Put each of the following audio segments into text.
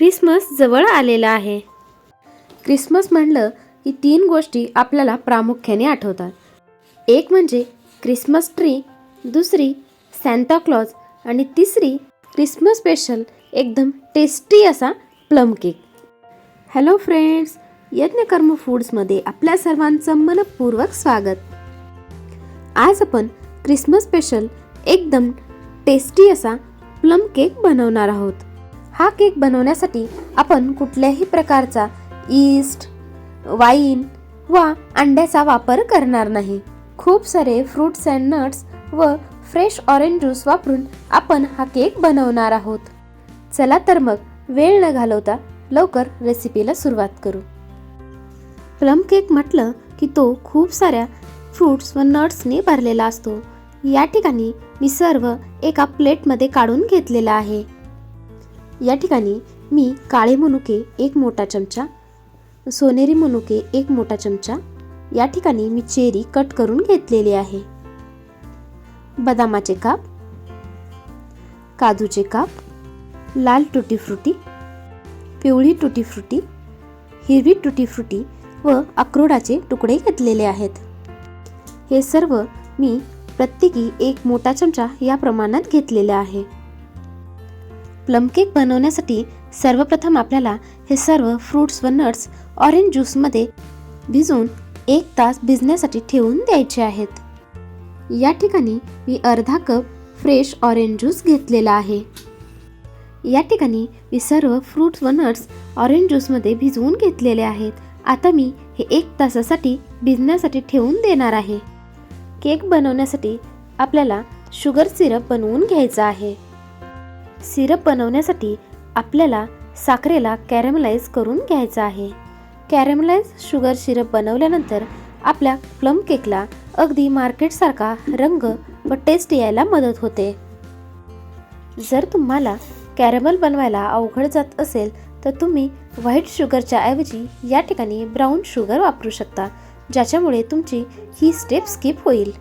Christmas जवळ आलेला आहे. क्रिसमस म्हणलं की तीन गोष्टी आपल्याला प्रामुख्याने आठवतात. एक म्हणजे क्रिसमस ट्री दुसरी सॅन्टा आणि तिसरी क्रिसमस स्पेशल एकदम टेस्टी असा plum cake hello friends Yadnyakarma फूड्समध्ये आपल्या सर्वांचं मनपूर्वक स्वागत. आज आपण क्रिसमस स्पेशल एकदम टेस्टी असा प्लम केक बनवणार आहोत. हा केक बनवण्यासाठी आपण कुठल्याही प्रकारचा ईस्ट वाईन व अंड्याचा वापर करणार नाही. खूप सारे फ्रूट्स अँड नट्स व फ्रेश ऑरेंज ज्यूस वापरून आपण हा केक बनवणार आहोत. चला तर मग वेळ न घालवता लवकर रेसिपीला सुरुवात करू. प्लम केक म्हटलं की तो खूप साऱ्या फ्रूट्स व नट्सने भरलेला असतो. या ठिकाणी मी सर्व एका प्लेटमध्ये काढून घेतलेला आहे. या ठिकाणी मी काळे मनुके एक मोठा चमचा सोनेरी मनुके एक मोठा चमचा या ठिकाणी मी चेरी कट करून घेतलेली आहे. बदामाचे काप काजूचे काप लाल टुटी फ्रुटी पिवळी टुटी फ्रुटी हिरवी टुटी फ्रुटी व अक्रोडाचे तुकडे घेतलेले आहेत. हे सर्व मी प्रत्येकी एक मोठा चमचा या प्रमाणात घेतलेले आहे. प्लम केक बनवण्यासाठी सर्वप्रथम आपल्याला हे सर्व फ्रूट्स व नट्स ऑरेंज ज्यूसमध्ये भिजवून एक तास भिजण्यासाठी ठेवून द्यायचे आहेत. या ठिकाणी मी अर्धा कप फ्रेश ऑरेंज ज्यूस घेतलेला आहे. या ठिकाणी मी सर्व फ्रूट्स व नट्स ऑरेंज ज्यूसमध्ये भिजवून घेतलेले आहेत. आता मी हे एक तासासाठी भिजण्यासाठी ठेवून देणार आहे. केक बनवण्यासाठी आपल्याला शुगर सिरप बनवून घ्यायचा आहे. सिरप बनवण्यासाठी आपल्याला साखरेला कॅरमलाइज करून घ्यायचं आहे. कॅरमलाइज शुगर सिरप बनवल्यानंतर आपल्या प्लम केकला अगदी मार्केटसारखा रंग व टेस्ट यायला मदत होते. जर तुम्हाला कॅरमल बनवायला अवघड जात असेल तर तुम्ही व्हाईट शुगरच्या ऐवजी या ठिकाणी ब्राऊन शुगर वापरू शकता ज्याच्यामुळे तुमची ही स्टेप स्किप होईल.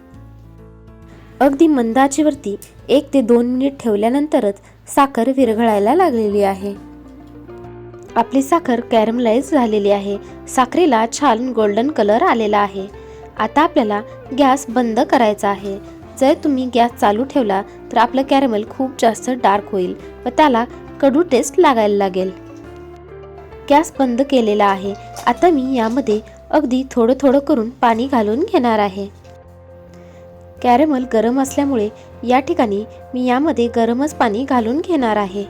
अगदी मंदाचीवरती एक ते दोन मिनिट ठेवल्यानंतरच साखर विरघळायला लागलेली आहे. आपली साखर कॅरमलाइज झालेली आहे. साखरेला छान गोल्डन कलर आलेला आहे. आता आपल्याला गॅस बंद करायचा आहे. जर तुम्ही गॅस चालू ठेवला तर आपलं कॅरमल खूप जास्त डार्क होईल व त्याला कडू टेस्ट लागायला लागेल. गॅस बंद केलेला आहे. आता मी यामध्ये अगदी थोडं थोडं करून पाणी घालून घेणार आहे. कॅरमल गरम असल्यामुळे या ठिकाणी मी यामध्ये गरमच पाणी घालून घेणार आहे.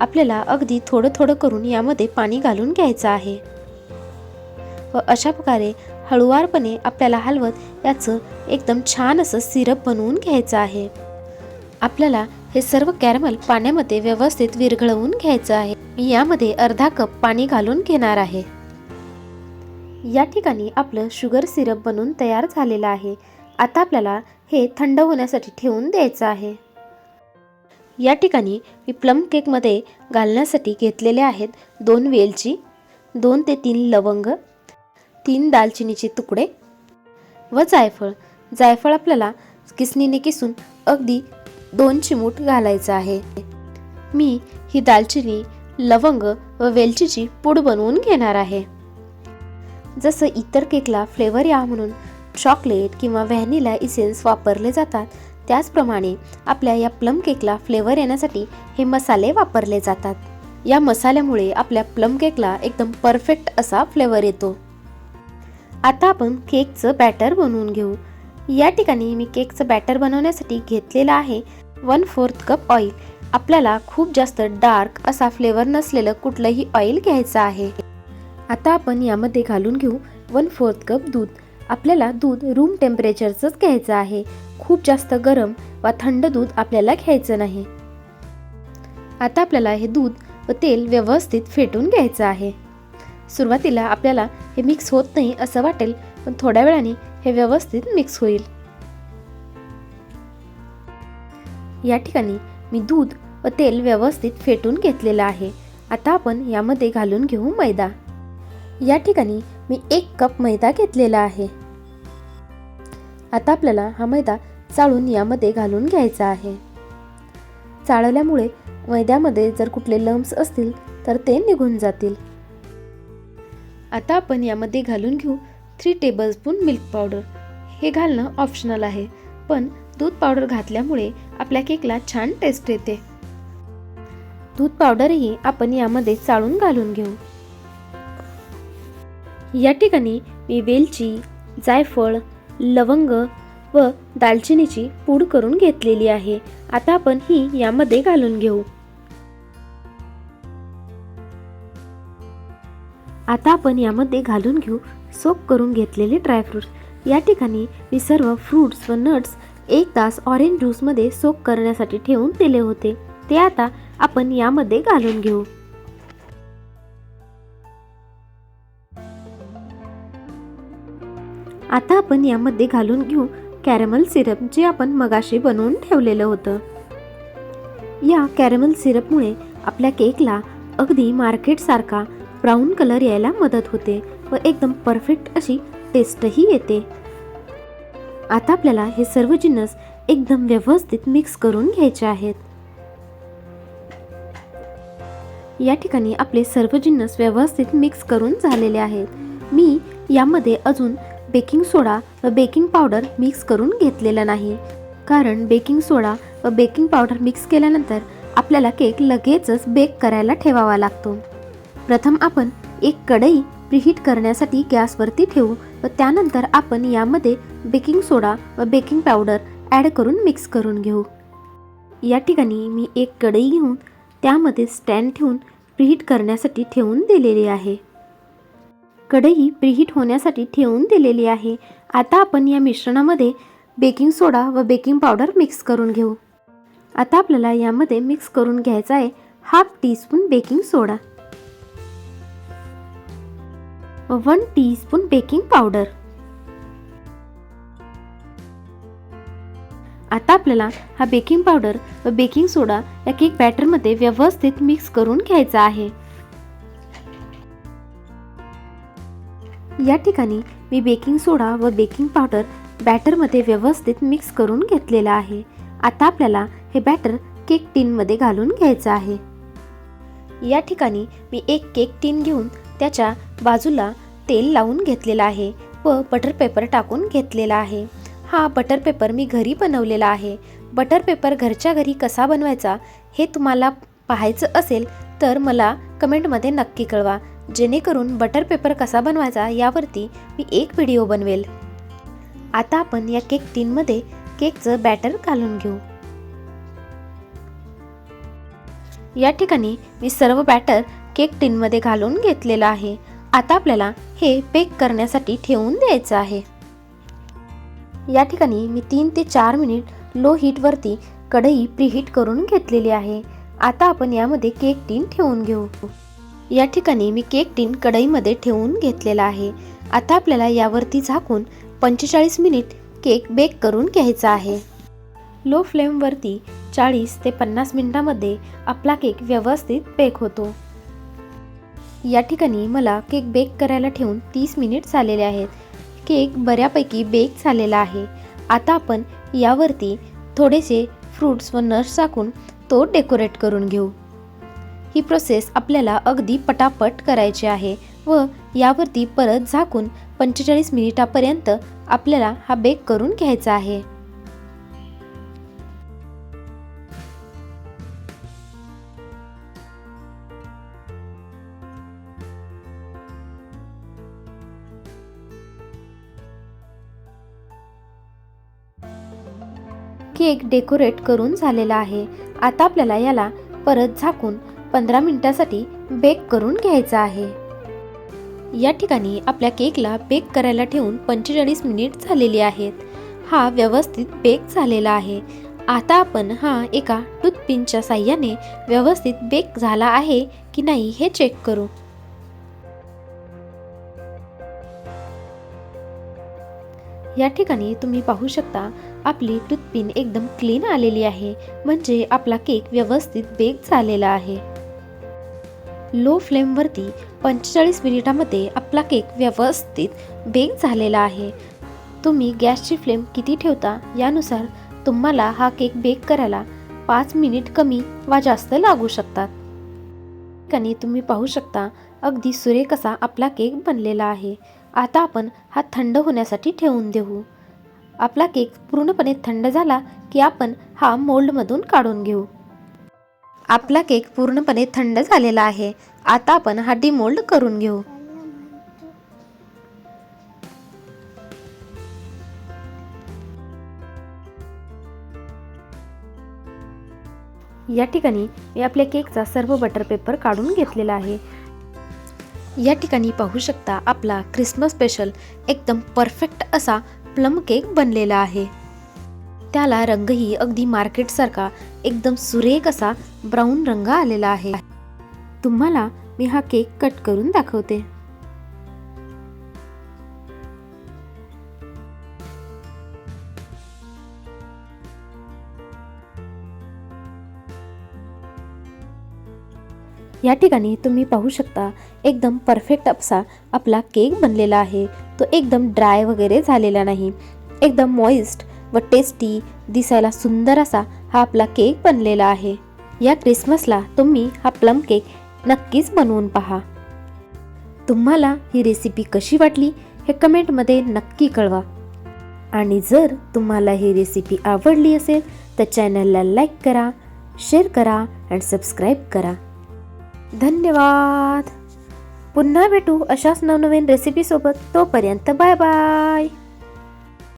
आपल्याला अगदी थोडं थोडं करून यामध्ये पाणी घालून घ्यायचं आहे. व अशा प्रकारे हळुवारपणे आपल्याला हलवत याचं एकदम छान असं सिरप बनवून घ्यायचं आहे. आपल्याला हे सर्व कॅरमल पाण्यामध्ये व्यवस्थित विरघळवून घ्यायचं आहे. मी यामध्ये अर्धा कप पाणी घालून घेणार आहे. या ठिकाणी आपलं शुगर सिरप बनवून तयार झालेलं आहे. आता आपल्याला हे थंड होण्यासाठी ठेवून द्यायचं आहे. या ठिकाणी मी प्लम केकमध्ये घालण्यासाठी घेतलेले आहेत दोन वेलची दोन ते तीन लवंग तीन दालचिनीचे तुकडे व जायफळ. जायफळ आपल्याला किसणीने किसून अगदी दोन चिमूट घालायचं आहे. मी ही दालचिनी लवंग व वेलचीची पूड बनवून घेणार आहे. जसं इतर केकला फ्लेवर या म्हणून चॉकलेट किंवा व्हॅनिला इसेन्स वापरले जातात. त्याचप्रमाणे आपल्या या प्लम केकला फ्लेवर येण्यासाठी हे मसाले वापरले जातात. या मसाल्यामुळे आपल्या प्लम केकला एकदम परफेक्ट असा फ्लेवर येतो. आता आपण केकचं बॅटर बनवून घेऊ. या ठिकाणी मी केकचं बॅटर बनवण्यासाठी घेतलेलं आहे वन फोर्थ कप ऑइल आपल्याला खूप जास्त डार्क असा फ्लेवर नसलेलं कुठलंही ऑइल घ्यायचं आहे. आता आपण यामध्ये घालून घेऊ वन फोर्थ कप दूध. आपल्याला दूध रूम टेम्परेचरचंच घ्यायचं आहे. खूप जास्त गरम वा थंड दूध आपल्याला घ्यायचं नाही. आता आपल्याला हे दूध व तेल व्यवस्थित फेटून घ्यायचं आहे. सुरुवातीला आपल्याला हे मिक्स होत नाही असं वाटेल पण थोड्या वेळाने हे व्यवस्थित मिक्स होईल. या ठिकाणी मी दूध व तेल व्यवस्थित फेटून घेतलेलं आहे. आता आपण यामध्ये घालून घेऊ मैदा. या ठिकाणी मी एक कप मैदा घेतलेला आहे. आता आपल्याला हा मैदा चाळून यामध्ये घालून घ्यायचा आहे. चाळल्यामुळे मैद्यामध्ये जर कुठले लम्स असतील तर ते निघून जातील. आता आपण यामध्ये घालून घेऊ थ्री टेबलस्पून मिल्क पावडर हे घालणं ऑप्शनल आहे पण दूध पावडर घातल्यामुळे आपल्या केकला छान टेस्ट येते. दूध पावडरही आपण यामध्ये चाळून घालून घेऊ. या ठिकाणी मी वेलची जायफळ लवंग व दालचिनीची पूड करून घेतलेली आहे. आता आपण ही यामध्ये घालून घेऊ. आता आपण यामध्ये घालून घेऊ सोप करून घेतलेले ड्रायफ्रूट्स या ठिकाणी मी सर्व फ्रूट्स व नट्स एक तास ऑरेंज ज्यूसमध्ये सोप करण्यासाठी ठेवून दिले होते. ते आता आपण यामध्ये घालून घेऊ. आता आपण यामध्ये घालून घेऊ कॅरमल सिरप जे आपण मगाशी बनवून ठेवलेलं होतं. या कॅरमल सिरपमुळे आपल्या केकला अगदी मार्केटसारखा ब्राऊन कलर यायला मदत होते व एकदम परफेक्ट अशी टेस्टही येते. आता आपल्याला हे सर्व जिन्नस एकदम व्यवस्थित मिक्स करून घ्यायचे आहेत. या ठिकाणी आपले सर्व जिन्नस व्यवस्थित मिक्स करून झालेले आहेत. मी यामध्ये अजून बेकिंग सोडा व बेकिंग पावडर मिक्स करून घेतलेला नाही. कारण बेकिंग सोडा व बेकिंग पावडर मिक्स केल्यानंतर आपल्याला केक लगेचच बेक करायला ठेवावा लागतो. प्रथम आपण एक कढई प्रिहीट करण्यासाठी गॅसवरती ठेवू व त्यानंतर आपण यामध्ये बेकिंग सोडा व बेकिंग पावडर ॲड करून मिक्स करून घेऊ. या ठिकाणी मी एक कढई घेऊन त्यामध्ये स्टँड ठेवून प्रिहीट करण्यासाठी ठेवून दिलेली आहे. कढई प्रिहीट होण्यासाठी ठेवून दिलेली आहे. आता आपण या मिश्रणामध्ये बेकिंग सोडा व बेकिंग पावडर मिक्स करून घेऊ. आता आपल्याला यामध्ये मिक्स करून घ्यायचा आहे हाफ टीस्पून बेकिंग सोडा. व वन टीस्पून बेकिंग पावडर. आता आपल्याला हा बेकिंग पावडर व बेकिंग सोडा या केक बॅटरमध्ये व्यवस्थित मिक्स करून घ्यायचा आहे. या ठिकाणी मी बेकिंग सोडा व बेकिंग पावडर बॅटरमध्ये व्यवस्थित मिक्स करून घेतलेला आहे. आता आपल्याला हे बॅटर केक टीनमध्ये घालून घ्यायचं आहे. या ठिकाणी मी एक केक टीन घेऊन त्याच्या बाजूला तेल लावून घेतलेलं आहे व बटर पेपर टाकून घेतलेला आहे. हा बटर पेपर मी घरी बनवलेला आहे. बटर पेपर घरच्या घरी कसा बनवायचा हे तुम्हाला पाहायचं असेल तर मला कमेंटमध्ये नक्की कळवा. जेणेकरून बटर पेपर कसा बनवायचा यावरती मी एक व्हिडिओ बनवेल. आता आपण या केक टीनमध्ये केकचं बॅटर घालून घेऊ. या ठिकाणी मी सर्व बॅटर केक टीनमध्ये घालून घेतलेलं आहे. आता आपल्याला हे बेक करण्यासाठी ठेवून द्यायचं आहे. या ठिकाणी मी तीन ते चार मिनिट लो हीटवरती कढई प्रीहीट करून घेतलेली आहे. आता आपण यामध्ये केक टीन ठेवून घेऊ. या ठिकाणी मी केक टीन कढईमध्ये ठेवून घेतलेला आहे. आता आपल्याला यावरती झाकून पंचेचाळीस मिनिट केक बेक करून घ्यायचा आहे. लो फ्लेमवरती चाळीस ते पन्नास मिनिटामध्ये आपला केक व्यवस्थित बेक होतो. या ठिकाणी मला केक बेक करायला ठेवून तीस मिनिट झालेले आहेत. केक बऱ्यापैकी बेक झालेला आहे. आता आपण यावरती थोडेसे फ्रूट्स व नट्स टाकून तो डेकोरेट करून घेऊ. ही प्रोसेस आपल्याला अगदी पटापट करायची आहे व यावरती परत झाकून पंचेचाळीस मिनिटापर्यंत आपल्याला हा बेक करून घ्यायचा आहे. केक डेकोरेट करून झालेला आहे. आता आपल्याला याला परत झाकून पंधरा मिनिटासाठी बेक करून घ्यायचा आहे. या ठिकाणी आपल्या केकला बेक करायला ठेवून पंचेचाळीस मिनिट झालेली आहेत. हा व्यवस्थित बेक झालेला आहे. आता आपण हा एका टूथपिनच्या साह्याने व्यवस्थित बेक झाला आहे की नाही हे चेक करू. या ठिकाणी तुम्ही पाहू शकता आपली टूथपिन एकदम क्लीन आलेली आहे. म्हणजे आपला केक व्यवस्थित बेक झालेला आहे. लो फ्लेमवरती पंचेचाळीस मिनिटामध्ये आपला केक व्यवस्थित बेक झालेला आहे. तुम्ही गॅसची फ्लेम किती ठेवता यानुसार तुम्हाला हा केक बेक करायला पाच मिनिट कमी वा जास्त लागू शकतात. ठिकाणी तुम्ही पाहू शकता अगदी सुरेख असा आपला केक बनलेला आहे. आता आपण हा थंड होण्यासाठी ठेवून देऊ. आपला केक पूर्णपणे थंड झाला की आपण हा मोल्डमधून काढून घेऊ. आपला केक पूर्णपणे थंड झालेला आहे. आता आपण हा डिमोल्ड करून घेऊ. या ठिकाणी मी आपल्या केकचा सर्व बटर पेपर काढून घेतलेला आहे. या ठिकाणी पाहू शकता आपला क्रिसमस स्पेशल एकदम परफेक्ट असा प्लम केक बनलेला आहे. त्याला रंगही अगदी मार्केटसारखा एकदम सुरेख असा ब्राऊन रंग आलेला आहे. तुम्हाला मी हा केक कट करून दाखवते. या ठिकाणी तुम्ही पाहू शकता एकदम परफेक्ट असा आपला केक बनलेला आहे. तो एकदम ड्राय वगैरे झालेला नाही. एकदम मॉइस्ट व टेस्टी दिसायला सुंदर असा हा आपला केक बनलेला आहे. या क्रिसमसला तुम्ही हा प्लम केक नक्कीच बनवून पहा. तुम्हाला ही रेसिपी कशी वाटली हे कमेंटमध्ये नक्की कळवा. आणि जर तुम्हाला ही रेसिपी आवडली असेल तर चॅनलला लाईक करा शेअर करा अँड सबस्क्राईब करा. धन्यवाद. पुन्हा भेटू अशाच नवनवीन रेसिपीसोबत तोपर्यंत बाय बाय